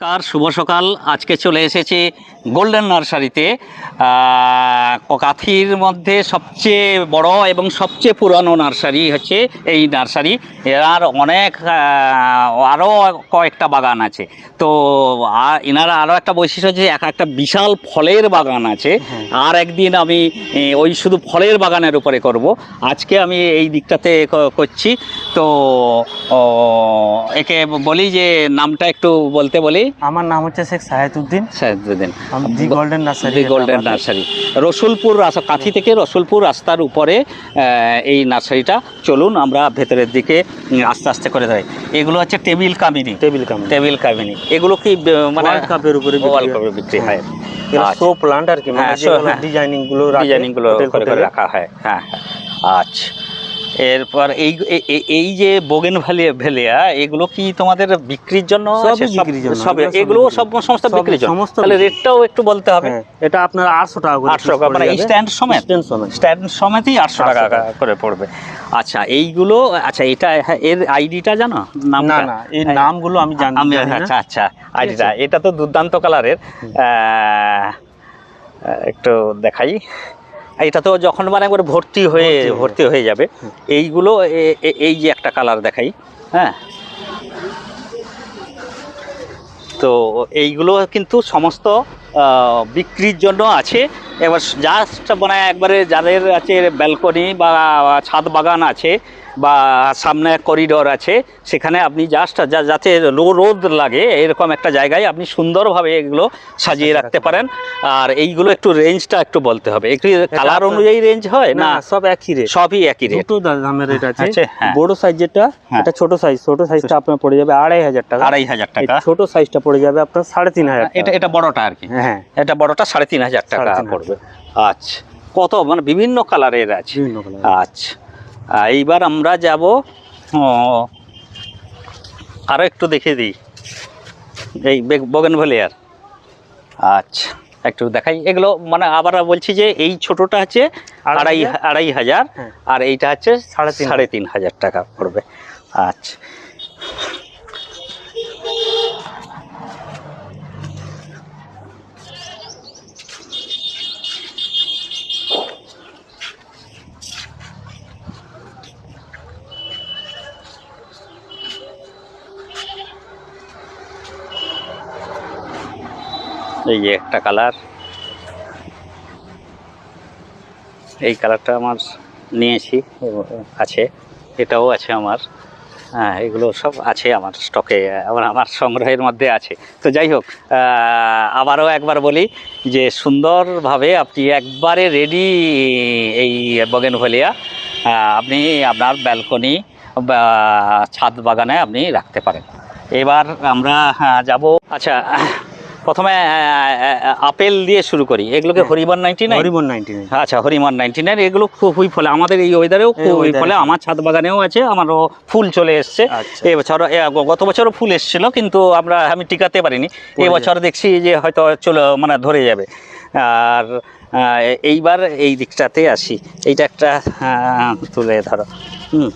নমস্কার শুভ সকাল। আজকে চলে এসেছি গোল্ডেন নার্সারিতে কাঁথির মধ্যে সবচেয়ে বড় এবং সবচেয়ে পুরানো নার্সারি হচ্ছে এই নার্সারি। এর অনেক আরও কয়েকটা বাগান আছে। তো এনারা আরও একটা বৈশিষ্ট্য হচ্ছে এক একটা বিশাল ফলের বাগান আছে। আর একদিন আমি ওই শুধু ফলের বাগানের উপরে করব। আজকে আমি এই দিকটাতে করছি। তো একে বলি যে নামটা একটু বলতে বলি। আমার নাম হচ্ছে শেখ সাহেদুদ্দিন সাহেবুদ্দিন আমি the golden nursery the golden nursery Rasulpur Kanthi থেকে রসুলপুর রাস্তার উপরে এই নার্সারিটা। চলুন আমরা ভেতরের দিকে আস্তে আস্তে করে দেয় এগুলো হচ্ছে টেবিল কামিনি। টেবিল কাম টেবিল কামিনি। এগুলো কি মানে কাপের উপরে ওয়ার্ল্ড কাপে বিক্রি হয়। আচ্ছা। শো প্লান্ট আর কি মানে হ্যাঁ, যেগুলো হ্যাঁ। ডিজাইনিংগুলো ডিজাইনিংগুলো করে করে রাখা হয়। হ্যাঁ হ্যাঁ। আচ্ছা। এরপর এই এই যে বোগেন ভ্যালি ভেলিয়া এগুলো কি তোমাদের বিক্রির জন্য সব- এগুলো সব সমস্ত বিক্রির জন্য। তাহলে রেটটাও একটু বলতে হবে। হ্যাঁ এটা আপনার আটশো টাকা করে আটশো টাকা মানে স্ট্যান্ড সমেত? স্ট্যান্ড সমেত। সমেতই আটশো টাকা। করে পড়বে। আচ্ছা এইগুলো আচ্ছা এটা হ্যাঁ, এর আইডিটা জানো? না নামটা? না এই। নামগুলো আমি জানি আমি আচ্ছা আচ্ছা আইডিটা এটা তো দুর্দান্ত কালারের একটু দেখাই। এটা তো যখন মানে একবার ভর্তি হয়ে ভর্তি হয়ে যাবে। এইগুলো এই যে একটা কালার দেখাই হ্যাঁ। তো এইগুলো কিন্তু সমস্ত বিক্রির জন্য আছে। এবার জাস্ট মানে একবারে যাদের আছে ব্যালকনি বা ছাদ বাগান আছে বা সামনে এক করিডোর আছে সেখানে আপনি জাস্ট যাতে লো রোদ লাগে এরকম একটা জায়গায় আপনি সুন্দরভাবে এগুলো সাজিয়ে রাখতে পারেন। আর এইগুলো একটু রেঞ্জটা একটু বলতে হবে। একটু কালার অনুযায়ী রেঞ্জ হয়? না সব একই রেট সবই একই রেট দুটো দামের রেট আছে। আছে, হ্যাঁ। বড় সাইজ যেটা হ্যাঁ। এটা ছোট সাইজ ছোট সাইজটা আপনার পড়ে যাবে আড়াই হাজার টাকা। আড়াই হাজার টাকা। ছোট সাইজটা পড়ে যাবে আপনার সাড়ে তিন হাজার এটা এটা বড়টা আর কি। হ্যাঁ। এটা বড়টা সাড়ে তিন হাজার টাকা 3,500 পড়বে। আচ্ছা। কত? মানে বিভিন্ন কালারের আছে। বিভিন্ন আচ্ছা। এইবার আমরা যাব আরও একটু দেখে দিই। এই বগেন ভেলিয়ার আচ্ছা একটু দেখাই। এগুলো মানে আবার বলছি যে এই ছোটটা আছে আড়াই আড়াই হাজার? হ্যাঁ। আর এইটা হচ্ছে সাড়ে সাড়ে তিন হাজার টাকা পড়বে। আচ্ছা এই যে একটা কালার। এই কালারটা আমার নিয়েছি, আছে, এটাও আছে আমার। হ্যাঁ এগুলো সব আছে আমার স্টকে আমার আমার সংগ্রহের মধ্যে আছে। তো যাই হোক আবারও একবার বলি যে সুন্দরভাবে আপনি একবারে রেডি এই বগেনভেলিয়া আপনি আপনার ব্যালকনি বা ছাদ বাগানে আপনি রাখতে পারেন। এবার আমরা যাব। আচ্ছা প্রথমে আপেল দিয়ে শুরু করি। এগুলোকে হ্যাঁ। হরিবন নাইনটি নাইন হরিমন নাইনটি আচ্ছা হরিমান নাইনটি নাইন এগুলো খুবই ফলে। আমাদের এই ওয়েদারেও খুবই ফলে। আমার ছাদ বাগানেও আছে আমারও ফুল চলে এসছে। আচ্ছা। এবছর গত বছরও ফুল এসেছিল কিন্তু আমরা আমি টিকাতে পারিনি। এবছর দেখছি যে হয়তো চলে মানে ধরে যাবে। আর এইবার এই দিকটাতে আসি। এইটা একটা তুলে ধরো। হুম।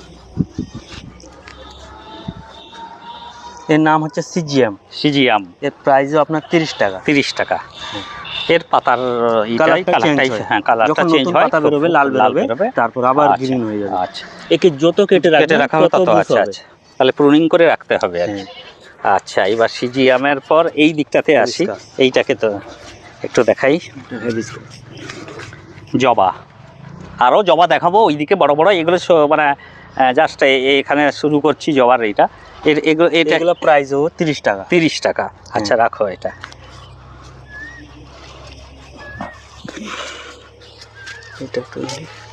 এর নাম হচ্ছে সিজিএম। সিজিয়াম এর প্রাইসও আপনার তিরিশ টাকা। তিরিশ টাকা। এর পাতার কালারটা চেঞ্জ হয়। হ্যাঁ। কালারটা চেঞ্জ হয় পাতা বেরোবে লাল বেরোবে তারপর আবার আচ্ছা, গ্রিন হয়ে যাবে। আচ্ছা। একে যত কেটে কেটে রাখা হবে তত আচ্ছা আচ্ছা। তাহলে প্রুনিং করে রাখতে হবে আর হ্যাঁ। আচ্ছা এবার সিজিএমের পর এই দিকটাতে আসি। এইটাকে তো একটু দেখাই। জবা। আরও জবা দেখাবো। ওইদিকে বড় বড় এগুলো মানে জাস্ট এখানে শুরু করছি জবার এইটা। এর এগুলো এটা এগুলো প্রাইসও তিরিশ টাকা। তিরিশ টাকা। আচ্ছা রাখো এটা।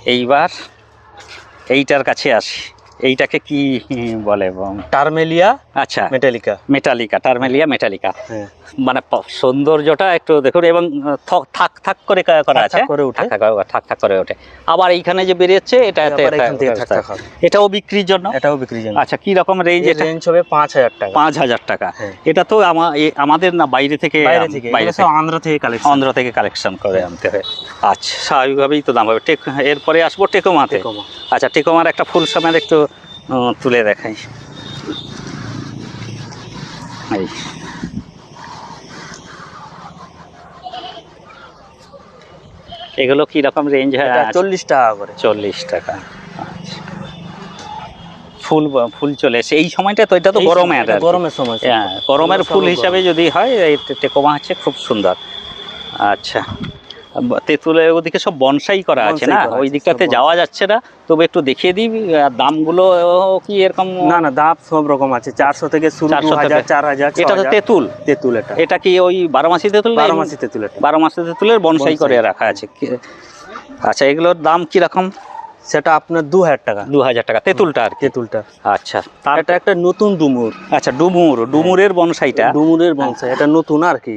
এইবার এইটার কাছে আসি। এইটাকে কি বলে? টার্মেলিয়া আচ্ছা। মেটালিকা। Metallica Terminalia metallica. হ্যাঁ। মানে সৌন্দর্যটা একটু দেখুন এবং থাক থাক করে করা আছে? থাক। থাক থাক করে- ওঠে। আবার এইখানে যে বেরিয়েছে এটা এটাও বিক্রির জন্য? এটাও বিক্রির জন্য। আচ্ছা কি রকম রেঞ্জ এটা? রেঞ্জ হবে পাঁচ হাজার টাকা। পাঁচ হাজার টাকা। হ্যাঁ। এটা তো আমা- আমাদের না বাইরে থেকে বাইরে থেকে। বাইরে থেকে। আন্ধ্র থেকে কালেকশন অন্ধ্র থেকে কালেকশন করে আনতে হয়। আচ্ছা স্বাভাবিকভাবেই তো দাম হবে। টেক এরপরে আসব টেকোমাতে। আচ্ছা টেকোমার একটা ফুল সময় একটু তুলে দেখাই। এগুলো কি কীরকম রেঞ্জ হয়? চল্লিশ টাকা করে। চল্লিশ টাকা। ফুল ফুল চলে এসে এই সময়টা তো এটা তো গরমের গরমের সময়। হ্যাঁ গরমের ফুল হিসাবে যদি হয় টেকোমা হচ্ছে খুব সুন্দর। আচ্ছা। তেঁতুলের ওদিকে সব বনসাই করা আছে না? ওই দিকটাতে যাওয়া যাচ্ছে না। তবে একটু দেখিয়ে দিই আর দামগুলো কি এরকম? না না দাম সব রকম আছে। চারশো থেকে শুরু 400 দু হাজার। চার হাজার এটা তো তেঁতুল। তেঁতুল এটা। এটা কি ওই বারো মাসি তেঁতুল বারো মাসি তেঁতুল বারো মাসি তেঁতুলের বনসাই করে রাখা আছে। আচ্ছা এগুলোর দাম কীরকম? সেটা আপনার দু হাজার টাকা। দু হাজার টাকা। তেঁতুলটা আর তেঁতুলটা। আচ্ছা। তার এটা একটা নতুন ডুমুর। আচ্ছা ডুমুর ডুমুরের বনসাইটা। ডুমুরের বনসাই। এটা নতুন আর কি।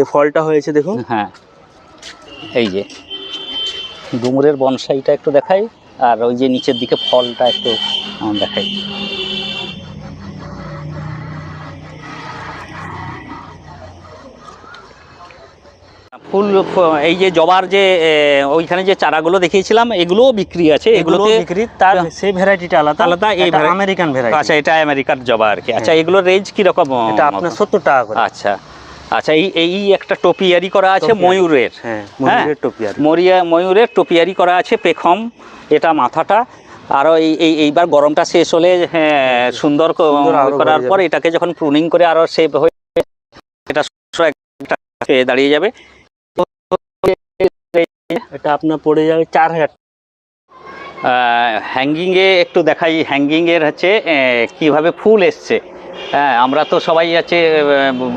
এই ফলটা হয়েছে দেখুন। হ্যাঁ। এই যে ডুমুরের বনসাইটা একটু দেখাই আর ওই যে নিচের দিকে ফলটা একটু দেখাই। ফুল এই যে জবার যে ওইখানে যে চারাগুলো দেখিয়েছিলাম এগুলোও বিক্রি আছে এগুলো এগুলোতে বিক্রি তার সেই ভ্যারাইটিটা আলাদা আলাদা, এই আমেরিকান ভ্যারাইটি আচ্ছা এটা আমেরিকার জবা আর কি। আচ্ছা এগুলোর রেঞ্জ কীরকম এটা আপনার সত্তর টাকা করে। আচ্ছা। আচ্ছা এই এই একটা টোপিয়ারি করা আছে ময়ূরের। হ্যাঁ টুপি মরিয়া ময়ূরের টোপিয়ারি করা আছে পেখম এটা মাথাটা। আরও এই এই এইবার গরমটা শেষ হলে হ্যাঁ সুন্দর করার পর এটাকে যখন প্রুনিং করে আরও শেপ হয়ে এটা হয়ে দাঁড়িয়ে যাবে। এটা আপনার পড়ে যাবে চার হাজার হ্যাঙ্গিংয়ে একটু দেখাই। হ্যাঙ্গিংয়ের হচ্ছে কীভাবে ফুল এসছে। হ্যাঁ আমরা তো সবাই আছে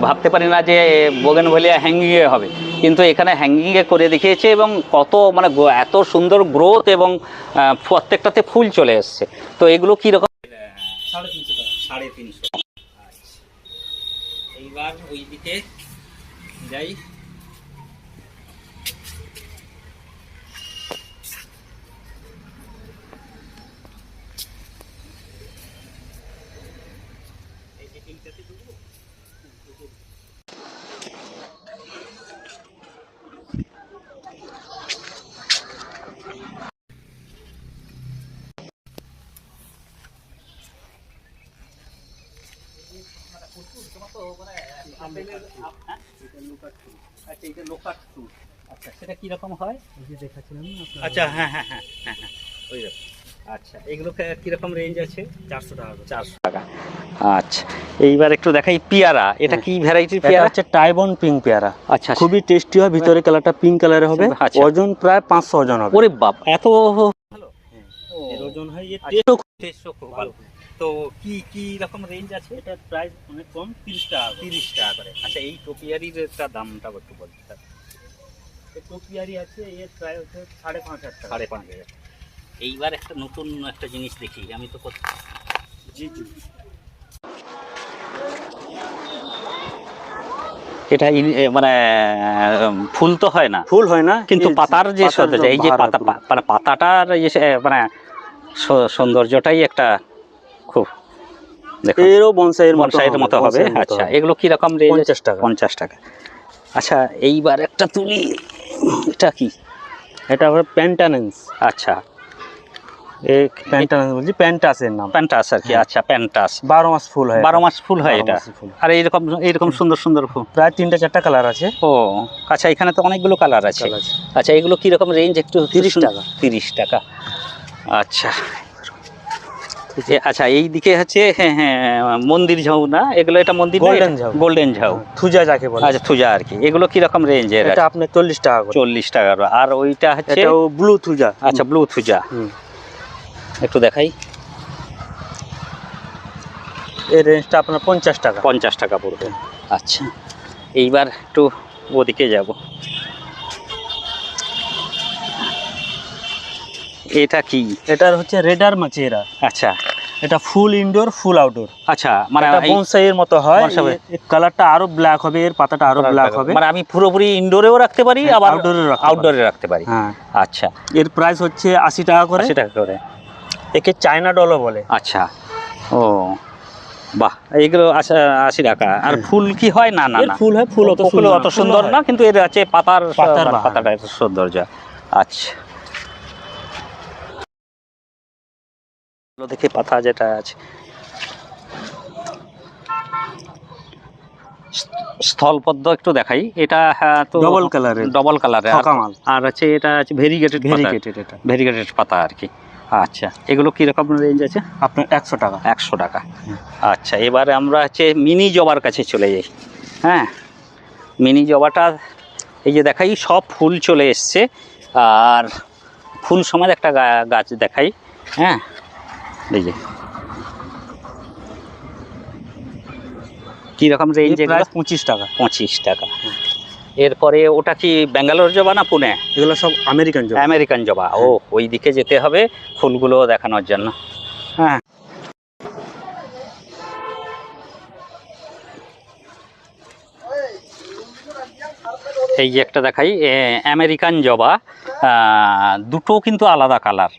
ভাবতে পারি না যে বোগেন ভলিয়া হ্যাঙ্গিংয়ে হবে। কিন্তু এখানে হ্যাঙ্গিংয়ে করে দেখিয়েছে এবং কত মানে এত সুন্দর গ্রোথ এবং প্রত্যেকটাতে ফুল চলে এসছে। তো এগুলো কীরকম সাড়ে তিনশো টাকা। সাড়ে তিনশো। এইবার ওইদিকে যাই। আচ্ছা এটা লোকাট ফ্রুট আচ্ছা সেটা কীরকম হয় আচ্ছা হ্যাঁ হ্যাঁ হ্যাঁ হ্যাঁ। হ্যাঁ ওই রকম আচ্ছা এগুলো কীরকম রেঞ্জ আছে? চারশো টাকা চারশো টাকা। আচ্ছা এইবার একটু দেখাই পেয়ারা। এটা কি ভ্যারাইটির পেয়ারা? হচ্ছে টাইবন পিঙ্ক পেয়ারা। আচ্ছা খুবই টেস্টি হয় ভিতরে কালারটা পিঙ্ক কালারের হবে। আচ্ছা। ওজন প্রায় পাঁচশো ওজন হবে। ওরে বাপ এত এর ওজন হয় যে আচ্ছা। টেস্টও ভালো তো কি কি রকম রেঞ্জ আছে? এটা প্রাইস অনেক কম তিরিশ টাকা তিরিশ টাকা করে। আচ্ছা এই টোপিয়ারির একটা দামটা একটু বলতে স্যার টপিয়ারি আছে এর প্রায় হচ্ছে সাড়ে পাঁচ হাজার টাকা। সাড়ে পাঁচ হাজার এইবার একটা নতুন একটা জিনিস দেখি আমি তো জি জি। এটা মানে ফুল তো হয় না। ফুল হয় না কিন্তু পাতার যে এই যে পাতা মানে পাতাটার এই যে মানে সৌন্দর্যটাই একটা খুব এরও বনসাইয়ের মতো বনসাইয়ের মতো হবে। আচ্ছা এগুলো কি রকম রেঞ্জ পঞ্চাশ টাকা। পঞ্চাশ টাকা। আচ্ছা এইবার একটা তুলি। এটা কি? এটা আবার প্যান্টানেন্স আচ্ছা। বলছি প্যান্টাসের নাম। প্যান্টাস আর কি হ্যাঁ। আচ্ছা প্যান্টাস বারো মাস ফুল হয় বারো। মাস ফুল হয় এটা। আর এইরকম এইরকম সুন্দর সুন্দর ফুল? প্রায় তিনটা চারটা কালার আছে। ও আচ্ছা এখানে তো অনেকগুলো কালার আছে। আচ্ছা এগুলো কি রকম রেঞ্জ একটু তিরিশ টাকা। 30 টাকা। আচ্ছা। এ- আচ্ছা এই দিকে হচ্ছে হ্যাঁ হ্যাঁ মন্দির ঝাউ না? এগুলো এটা মন্দির Golden ঝাউ। গোল্ডেন ঝাউ। থুজা যাকে বলে। আচ্ছা থুজা আর কি। এগুলো কি রকম রেঞ্জের এটা আপনার চল্লিশ টাকা করে। চল্লিশ টাকার আর ওইটা হচ্ছে? এটাও ব্লু থুজা। আচ্ছা ব্লু থুজা। একটু দেখাই। এই রেঞ্জটা আপনার পঞ্চাশ টাকা। পঞ্চাশ টাকা পড়বে। আচ্ছা এইবার একটু ওদিকে যাব। এটা কি? এটার হচ্ছে রেডার মাচেরা। আচ্ছা। এটা ফুল ইনডোর ফুল আউটডোর আচ্ছা মানে বনসাইয়ের মতো হয়। কালারটা আরও ব্ল্যাক হবে এর পাতাটা আরও ব্ল্যাক হবে। মানে আমি পুরোপুরি ইনডোরেও রাখতে পারি হ্যাঁ, আবার আউটডোরে আউটডোরে রাখতে পারি। হ্যাঁ। আচ্ছা। এর প্রাইস হচ্ছে আশি টাকা করে। আশি টাকা করে। একে চায়না ডলও বলে। আচ্ছা। ও বাহ এইগুলো আচ্ছা আশি টাকা। আর হ্যাঁ। ফুল কি হয়? না না ফুল হয় ফুল অত ফুল সুন্দর অত সুন্দর না কিন্তু এর আছে পাতার পাতার পাতাটা সৌন্দর্য। আচ্ছা। দেখি পাতা যেটা আছে। স্থলপদ্ম একটু দেখাই। এটা হ্যাঁ, তো। ডবল কালারের ফাঁকা মাল। আর হচ্ছে এটা হচ্ছে ভেরিগেটেড ভেরিগেটেড এটা। ভেরিগেটেড পাতা আর কি। আচ্ছা এগুলো কীরকম রেঞ্জ আছে? আপনার একশো টাকা। একশো টাকা। আচ্ছা এবারে আমরা হচ্ছে মিনি জবার কাছে চলে যাই। হ্যাঁ মিনি জবাটা এই যে দেখাই সব ফুল চলে এসছে। আর ফুল সমেত একটা গাছ দেখাই। হ্যাঁ এই যে। কীরকম রেঞ্জ এগুলো? পঁচিশ টাকা। পঁচিশ টাকা। এরপরে ওটা কি ব্যাঙ্গালোর জবা না পুনে? এগুলো সব আমেরিকান জব। আমেরিকান জবা। ও ওই দিকে যেতে হবে ফুলগুলো দেখানোর জন্য। হ্যাঁ। এই যে একটা দেখাই আমেরিকান জবা দুটো কিন্তু আলাদা কালার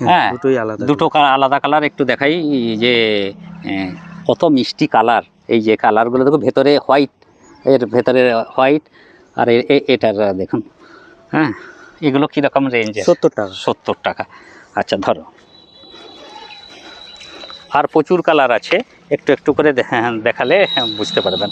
হ্যাঁ দুটোই আলাদা দুটো আলাদা কালার একটু দেখাই যে কত মিষ্টি কালার এই যে কালারগুলো দেখো ভেতরে হোয়াইট এর ভেতরে হোয়াইট আর এটার দেখুন হ্যাঁ এগুলো কীরকম রেঞ্জ সত্তর টাকা। সত্তর টাকা। আচ্ছা ধরো। আর প্রচুর কালার আছে একটু একটু করে হ্যাঁ, দেখালে বুঝতে পারবেন।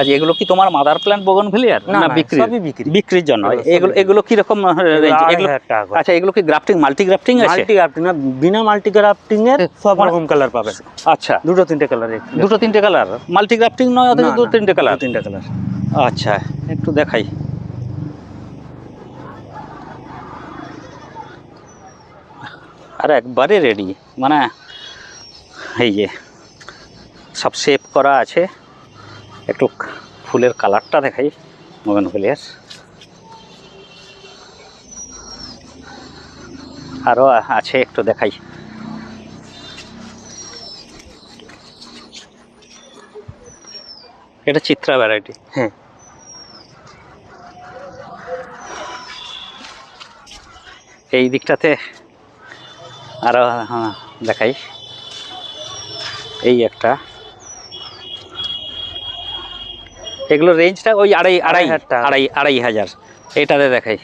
আচ্ছা এগুলো কি তোমার মাদার প্ল্যান্ট বগন ভিলিয়ার না বিক্রি বিক্রি। বিক্রির জন্য। এগুলো এগুলো। এগুলো কীরকম রেঞ্জ এগুলো টাকা করে। আচ্ছা এগুলো কি গ্রাফটিং মাল্টি গ্রাফটিং আছে? মাল্টি গ্রাফটিং না বিনা মাল্টি গ্রাফটিং এর সব মানে- রকম কালার পাবেন। আচ্ছা। দুটো তিনটে কালার দুটো তিনটে কালার মাল্টি গ্রাফটিং নয় অথচ দু তিনটে কালার তিনটে কালার আচ্ছা একটু দেখাই। আর একবারে রেডি মানে এই যে সব শেপ করা আছে। একটু ফুলের কালারটা দেখাই মগন ফুলের। আরও আছে একটু দেখাই। এটা চিত্রা ভ্যারাইটি হ্যাঁ। এই দিকটাতে আরও হ্যাঁ, দেখাই। এই একটা। এগুলো রেঞ্জটা ওই আড়াই আড়াই হাজার আড়াই আড়াই হাজার। এটাতে দেখাই।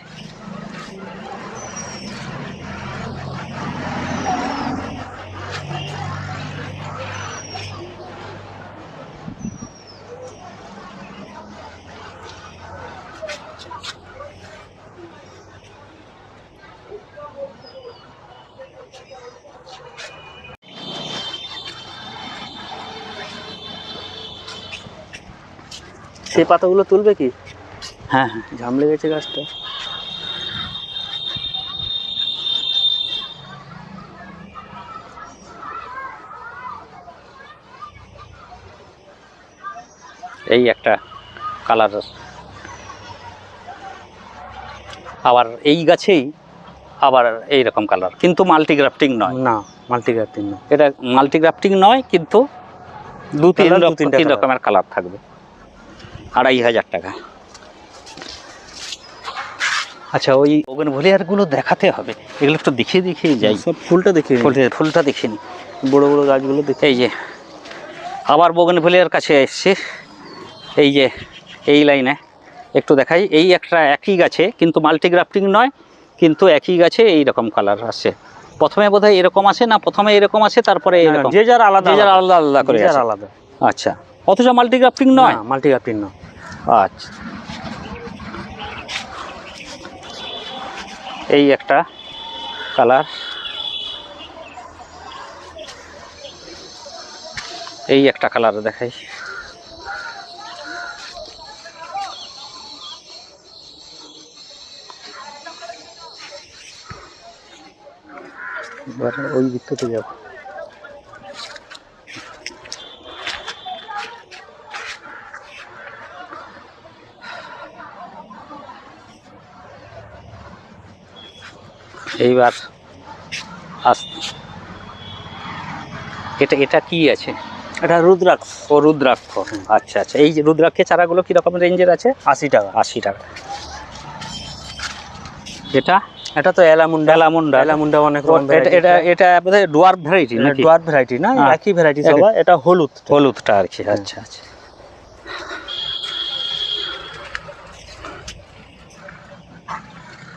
সেই পাতাগুলো তুলবে কি? হ্যাঁ হ্যাঁ। ঝাম লেগেছে গাছটা। এই একটা কালার। আবার এই গাছেই আবার এই রকম কালার কিন্তু মাল্টিগ্রাফটিং নয়। না মাল্টি গ্রাফটিং না এটা মাল্টিগ্রাফটিং নয় কিন্তু দু তিন তিন রকমের কালার থাকবে। আড়াই হাজার টাকা। আচ্ছা ওই ওগেন ভলিয়ারগুলো দেখাতে হবে। এগুলো একটু দেখিয়ে দেখিয়ে যাই। সব ফুলটা দেখিয়ে নিন। ফুলটা ফুলটা দেখিনি বড় বড় গাছগুলো দেখে এই যে আবার বগন ভলিয়ার কাছে এসছে। এই যে এই লাইনে একটু দেখাই। এই একটা একই গাছে কিন্তু মাল্টিগ্রাফটিং নয় কিন্তু একই গাছে এই রকম কালার আসছে। প্রথমে বোধহয় এরকম আসে না প্রথমে এরকম আসে তারপরে না, না, যে যার আলাদা যে যার আলাদা। আলাদা করে আছে। আলাদা। আচ্ছা অথচ মাল্টিগ্রাফটিং নয় না মাল্টি গ্রাফটিং না আচ্ছা। এই একটা কালার। এই একটা কালার দেখাই। ওই দিকটাতে যাব। এইবার আস এটা এটা কি আছে? এটা রুদ্রাক্ষ। ও রুদ্রাক্ষ। আচ্ছা আচ্ছা। এই যে রুদ্রাক্ষের চারাগুলো কীরকম রেঞ্জের আছে? আশি টাকা। আশি টাকা। এটা? এটা তো এলামুন্ডা এলামুন্ডা এলামুন্ডা অনেক রকম এটা এটা এটা বোধহয় ডোয়ার ভ্যারাইটি নাকি? ডোয়ার ভ্যারাইটি না হ্যাঁ। একই ভ্যারাইটি। সবাই এটা হলুদ। হলুদটা আর কি আচ্ছা আচ্ছা।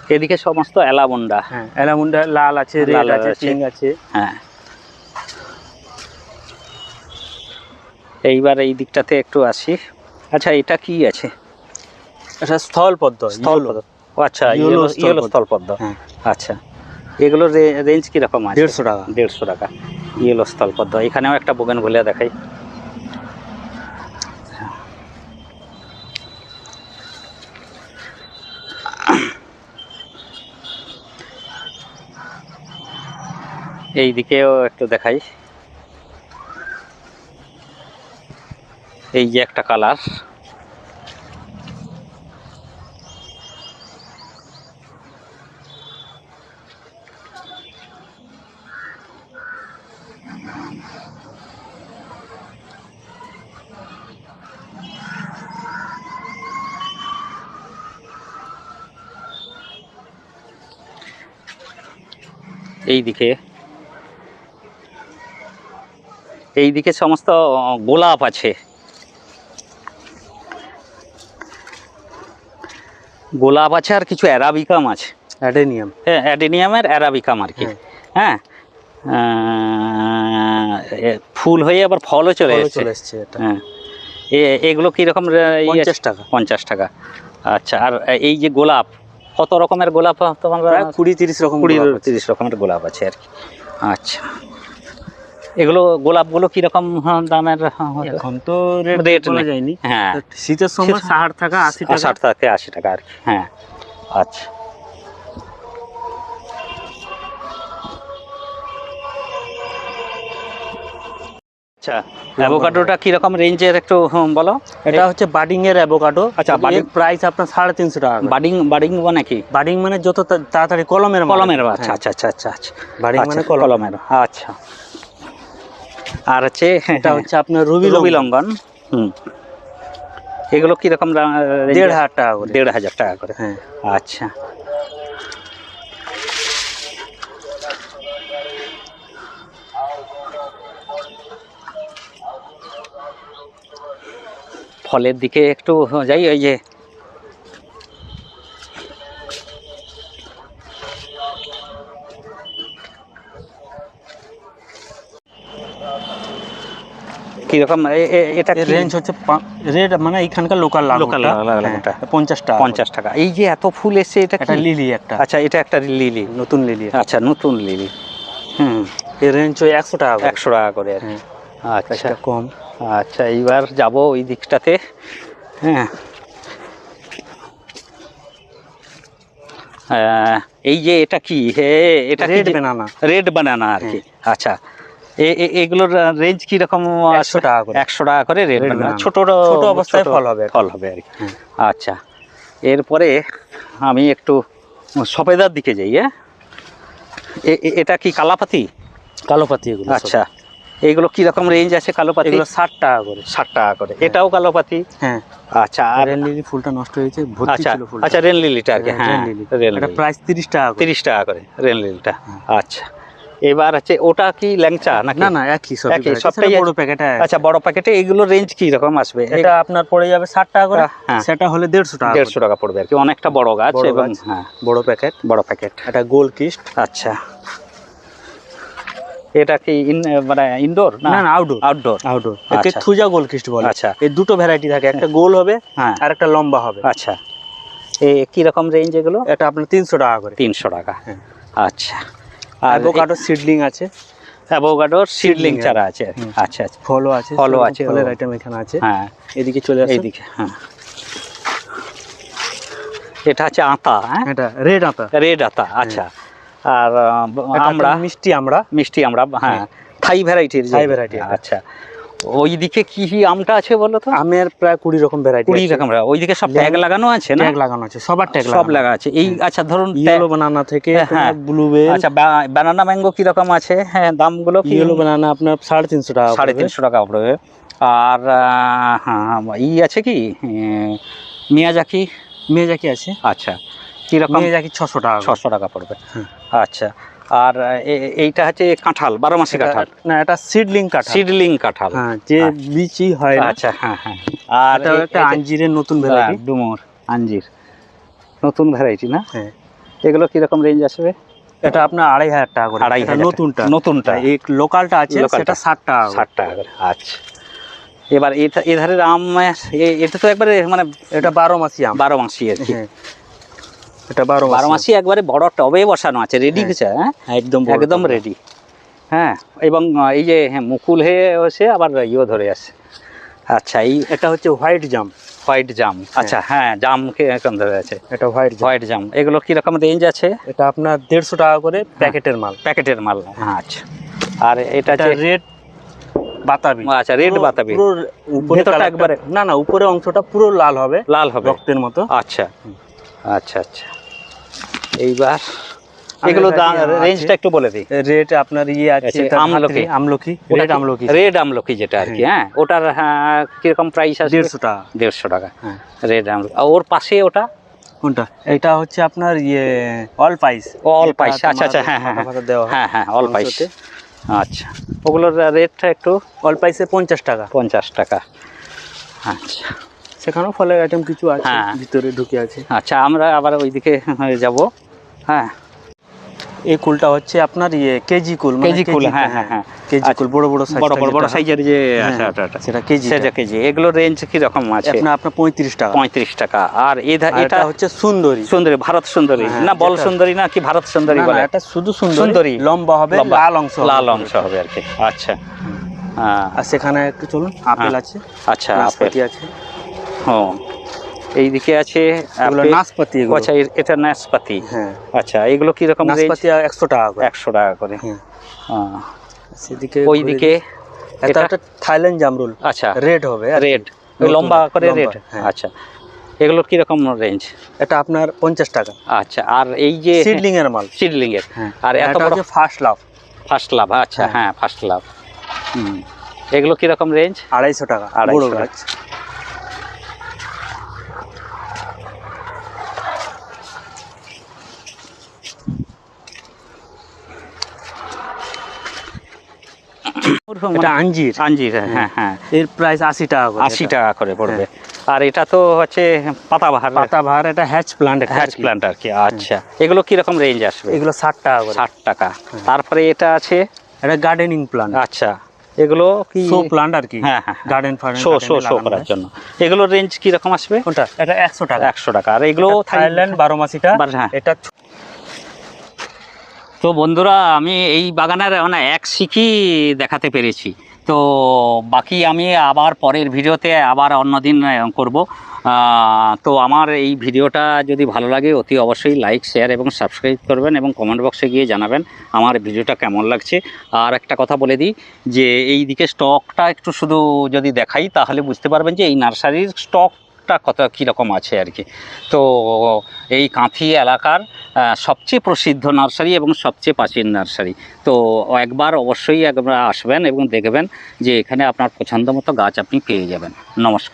এদিকে সমস্ত এলামুন্ডা। হ্যাঁ এলামুন্ডা লাল আছে রেড লাল আছে। পিঙ্ক আছে। হ্যাঁ। এইবার এই দিকটাতে একটু আসি। আচ্ছা এটা কি আছে? এটা স্থল পদ্ম স্থলপদ্ম ও আচ্ছা ইয়েলো স্থলপদ্ম। ইয়েলো স্থলপদ্ম হ্যাঁ। আচ্ছা এগুলোর রেঞ্জ কীরকম আছে? দেড়শো টাকা। দেড়শো টাকা। ইয়েলো স্থলপদ্ম এখানেও একটা বোগেন ভুলিয়া দেখাই। এই দিকেও একটু দেখাই। এই যে একটা কালার। এই দিকে এই দিকে সমস্ত গোলাপ আছে। গোলাপ আছে আর কিছু অ্যারাবিকাম আছে। অ্যাডেনিয়াম। হ্যাঁ অ্যাডেনিয়ামের অ্যারাবিকাম আর কি। হ্যাঁ। ফুল হয়ে আবার ফলও চলে চলে এসছে হ্যাঁ। এ- এগুলো কীরকম পঞ্চাশ টাকা। পঞ্চাশ টাকা। আচ্ছা আর এই যে গোলাপ কত রকমের গোলাপ তোমার কুড়ি তিরিশ রকম কুড়ি তিরিশ রকমের গোলাপ আছে আর কি। আচ্ছা। এগুলো গোলাপগুলো কীরকম দামের হ্যাঁ, এখন তো রেট বলা যায়নি। হ্যাঁ। শীতের সময় ষাট টাকা আশি টাকা। ষাট থেকে আশি টাকা আর কি। হ্যাঁ। আচ্ছা। আচ্ছা অ্যাভোকাডোটা কীরকম রেঞ্জের একটু বলো। এটা হচ্ছে বাডিং এর অ্যাভোকাডো। আচ্ছা, budding- প্রাইস আপনার সাড়ে তিনশো টাকা বাডিং বাডিং নাকি বাডিং মানে যত তাড়াতাড়ি কলমের কলমের আচ্ছা হ্যাঁ, আচ্ছা আচ্ছা আচ্ছা আচ্ছা। বাডিং মানে আচ্ছা, কলমের। আচ্ছা। আর হচ্ছে এটা হচ্ছে আপনার রুবি রবি লঙ্ঘন হুম। এগুলো কীরকম দেড় হাজার টাকা করে। দেড় হাজার টাকা করে। হ্যাঁ। আচ্ছা। ফলের দিকে একটু যাই ওই যে কীরকম এটা রেঞ্জ হচ্ছে রেট মানে এখানকার লোকাল লাল লালটা। পঞ্চাশ টাকা। পঞ্চাশ টাকা। এই যে এত ফুল এসছে এটা কি? লিলি একটা। আচ্ছা এটা একটা লিলি নতুন লিলি আচ্ছা নতুন লিলি হুম। এর রেঞ্জ ওই একশো টাকা একশো টাকা করে আর। হ্যাঁ। আচ্ছা। কম। আচ্ছা এইবার যাব ওই দিকটাতে। হ্যাঁ। এই যে এটা কি? হে এটা রেড বানানা রেড বানানা আর কি। আচ্ছা এ- এ- এগুলোর রেঞ্জ কি রকম একশো টাকা করে। একশো টাকা করে বানানা। banana। ছোট ছোট অবস্থায় ফল হবে ফল হবে আর কি। আচ্ছা এরপরে আমি একটু সফেদার দিকে যাই হ্যাঁ? এটা কি কালাপাতি? কালো পাতি এগুলো। আচ্ছা এইগুলো কি রকম রেঞ্জ আছে কালোপাতি? এগুলো ষাট টাকা করে। ষাট টাকা করে। এটাও কালোপাতি? হ্যাঁ। আচ্ছা আর রেন লিলি ফুলটা নষ্ট হয়েছে ভর্তি আচ্ছা ছিল ফুলটা। আচ্ছা রেন লিলিটা আর কি হ্যাঁ, হ্যাঁ রেন লিলি। এটা প্রাইস তিরিশ টাকা করে। তিরিশ টাকা করে রেন লিলিটা হ্যাঁ। আচ্ছা। এবার আছে ওটা কি ল্যাংচা নাকি? না না একই সব একই, সবটাই বড় প্যাকেট আচ্ছা বড় প্যাকেটে এগুলো রেঞ্জ কি রকম আসবে? এটা আপনার পড়ে যাবে ষাট টাকা করে হ্যাঁ। সেটা হলে দেড়শো টাকা দেড়শো টাকা পড়বে আর কি অনেকটা বড় গাছ এবং হ্যাঁ। বড় প্যাকেট। বড় প্যাকেট। এটা গোল কিস্ট। আচ্ছা। এটা কি ইন মানে ইনডোর না। না আউটডোর আউটডোর আউটডোর একে আচ্ছা। থুজা গোল কিস্ট বলে। আচ্ছা। এই দুটো ভ্যারাইটি থাকে একটা গোল হবে হ্যাঁ। আর একটা লম্বা হবে। আচ্ছা। এ কি রকম রেঞ্জ এগুলো? এটা আপনার তিনশো টাকা করে। তিনশো টাকা। হ্যাঁ। আচ্ছা। অ্যাভোকাডো সিডলিং আছে। অ্যাভোকাডোর সিডলিং চারা আছে। আচ্ছা আচ্ছা। ফলও আছে ফলও আছে, ফলের আইটেম এখানে আছে। হ্যাঁ। এদিকে চলে আসে এদিকে হ্যাঁ। এটা আছে আতা হ্যাঁ? এটা রেড আতা। রেড আতা আচ্ছা। আর আমরা মিষ্টি আমরা। মিষ্টি আমরা হ্যাঁ। থাই ভ্যারাইটির থাই ভ্যারাইটি আচ্ছা। ওইদিকে কি কি আমটা আছে বলো তো? আমের প্রায় কুড়ি রকম ভ্যারাইটি কুড়ি রকম ওইদিকে সব ট্যাগ লাগানো আছে না? ট্যাগ লাগানো আছে সবার ট্যাগ সব লাগা আছে। এই আচ্ছা ধরুন ইয়েলো বানানা থেকে হ্যাঁ, হ্যাঁ। ব্লুবেল আচ্ছা ব্যানানা ম্যাঙ্গো কি রকম আছে? হ্যাঁ দামগুলো কি? ইয়েলো বানানা আপনার সাড়ে তিনশো টাকা সাড়ে তিনশো টাকা পড়বে। আর হ্যাঁ ই আছে কি? মিয়াজাকি। মেজাকি আছে। আচ্ছা কীরকম? মেজাকি ছশো টাকা। ছশো টাকা পড়বে। হুম। আচ্ছা আর এইটা হচ্ছে কাঁঠাল বারো মাসি কাঁঠাল। না এটা সিডলিং কাঠা সিডলিং কাঁঠাল। হ্যাঁ যে আচ্ছা। বিচি হয় আচ্ছা হ্যাঁ হ্যাঁ। আর এটা একটা আঞ্জিরের নতুন ভ্যারাইটি ডুমুর। আঞ্জির। নতুন ভ্যারাইটি না? হ্যাঁ। এগুলো কীরকম রেঞ্জ আসবে? এটা আপনার আড়াই হাজার টাকা করে। আড়াই হাজার নতুনটা। নতুনটা। এই লোকালটা আছে। সেটা ষাট টাকা ষাট টাকা করে। আচ্ছা। এবার এটা এধারের আম এ- এটা তো একবারে মানে এটা বারো মাসি আম। বারো মাসি আর কি। হ্যাঁ। এটা বারো বারো মাসি একবারে বড় টবে বসানো আছে রেডি হ্যাঁ। আছে হ্যাঁ? একদম একদম রেডি হ্যাঁ এবং এই যে হ্যাঁ মুকুল হয়ে হচ্ছে আবার ইয়েও ধরে আছে আচ্ছা এই এটা হচ্ছে হোয়াইট জাম। হোয়াইট জাম আচ্ছা হ্যাঁ জামকে এখন ধরে আছে। এটা হোয়াইট হোয়াইট জাম। এগুলো কীরকম রেঞ্জ আছে? এটা আপনার দেড়শো টাকা করে প্যাকেটের মাল। প্যাকেটের মাল হ্যাঁ। আচ্ছা। আর এটা রেড বাতাবি। আচ্ছা রেড বাতাবি। পুরো উপরে একবারে না না উপরে অংশটা পুরো লাল হবে। লাল হবে। রক্তের মতো। আচ্ছা। আচ্ছা আচ্ছা। এইবার এগুলো? রেঞ্জটা একটু বলে দিই। রেট আপনার ইয়ে আছে আচ্ছা, আমলকি। আমলকি? রেড আমলকি। রেড আমলকি যেটা আর কি হ্যাঁ। ওটার হ্যাঁ, কীরকম প্রাইস আছে দেড়শো টাকা। দেড়শো টাকা। হ্যাঁ। রেড আমলকি। আর ওর পাশে ওটা? কোনটা? এটা হচ্ছে আপনার ইয়ে অল পাইস অল পাইস আচ্ছা আচ্ছা হ্যাঁ হ্যাঁ হ্যাঁ। দেওয়া হ্যাঁ। হ্যাঁ অল পাইস আচ্ছা। ওগুলোর রেটটা একটু? অল পাইসে পঞ্চাশ টাকা। পঞ্চাশ টাকা। আচ্ছা। সেখানেও ফলের আইটেম কিছু আছে হ্যাঁ। ভিতরে ঢুকে আছে। আচ্ছা আমরা আবার ওইদিকে যাব। হ্যাঁ। এই কুলটা হচ্ছে আপনার ইয়ে কেজি কুল মানে কেজি কুল, হ্যাঁ, হ্যাঁ, হ্যাঁ। কেজি আচ্ছা, কুল বড় বড় সাইজ বড় বড় বড় সাইজের যে আচ্ছা হ্যাঁ, আচ্ছা সেটা কেজি সেটা কেজি। এগুলোর রেঞ্জ কি রকম আছে? আপনার আপনার পঁয়ত্রিশ টাকা। পঁয়ত্রিশ টাকা। আর এটা হচ্ছে সুন্দরী। সুন্দরী ভারত সুন্দরী। হ্যাঁ, না বল সুন্দরী না কি ভারত সুন্দরী বলে? এটা শুধু সুন্দরী। লম্বা হবে লাল অংশ লাল অংশ হবে আর কি। আচ্ছা। হ্যাঁ, আর সেখানে একটু চলুন আপেল হ্যাঁ। আছে আচ্ছা আপেল। আছে। হ্যাঁ। এইদিকে আছে নাশপাতি আচ্ছা এটা নাশপাতি। হ্যাঁ। আচ্ছা এগুলো কি রকম রেঞ্জ? নাশপাতি একশো টাকা করে। একশো টাকা করে। হ্যাঁ। হ্যাঁ। সেদিকে ওইদিকে এটা এটা একটা থাইল্যান্ড জামরুল। আচ্ছা। রেড হবে রেড। লম্বা করে রেড। আচ্ছা। এগুলোর কি রকম রেঞ্জ? এটা আপনার পঞ্চাশ টাকা। আচ্ছা আর এই যে সিডলিং এর মাল। সিডলিং এর। হ্যাঁ। আর এত বড় হচ্ছে ফার্স্ট লাভ। ফার্স্ট লাভ আচ্ছা হ্যাঁ। First love. হুম। এগুলো কি রকম রেঞ্জ? আড়াইশো টাকা। আড়াইশো টাকা। এটা আঞ্জির। আঞ্জির হ্যাঁ হ্যাঁ এর প্রাইস আশি টাকা করে আশি টাকা করে পড়বে। আর এটা তো হচ্ছে পাতাবাহার পাতাবাহার এটা হ্যাচ প্লান্ট হ্যাচ প্ল্যান্ট আর কি। আচ্ছা। এগুলো রেঞ্জ আসবে? এগুলো ষাট টাকা করে। ষাট টাকা। তারপরে এটা আছে? এটা গার্ডেনিং প্লান্ট আচ্ছা। এগুলো কি শো প্লান্ট আর কি। হ্যাঁ হ্যাঁ গার্ডেন ফার্ডেন শো শো শো করার জন্য। এগুলোর রেঞ্জ কি রকম আসবে এটা একশো টাকা। একশো টাকা। আর এগুলো থাইল্যান্ড বারো মাসিটা। বারো- হ্যাঁ। এটা তো বন্ধুরা, আমি এই বাগানের মানে এক শিখি দেখাতে পেরেছি। তো বাকি আমি আবার পরের ভিডিওতে আবার অন্যদিন করব। তো আমার এই ভিডিওটা যদি ভালো লাগে, অতি অবশ্যই লাইক, শেয়ার এবং সাবস্ক্রাইব করবেন এবং কমেন্ট বক্সে গিয়ে জানাবেন আমার ভিডিওটা কেমন লাগছে। আর একটা কথা বলে দিই যে এই দিকে স্টকটা একটু শুধু যদি দেখাই, তাহলে বুঝতে পারবেন যে, এই নার্সারির স্টকটা কত কীরকম আছে আর কি। তো এই কাঁথি এলাকার সবচেয়ে প্রসিদ্ধ নার্সারি এবং সবচেয়ে প্রাচীন নার্সারি। তো একবার অবশ্যই একবার আসবেন এবং দেখবেন যে এখানে আপনার পছন্দ মতো গাছ আপনি পেয়ে যাবেন। নমস্কার।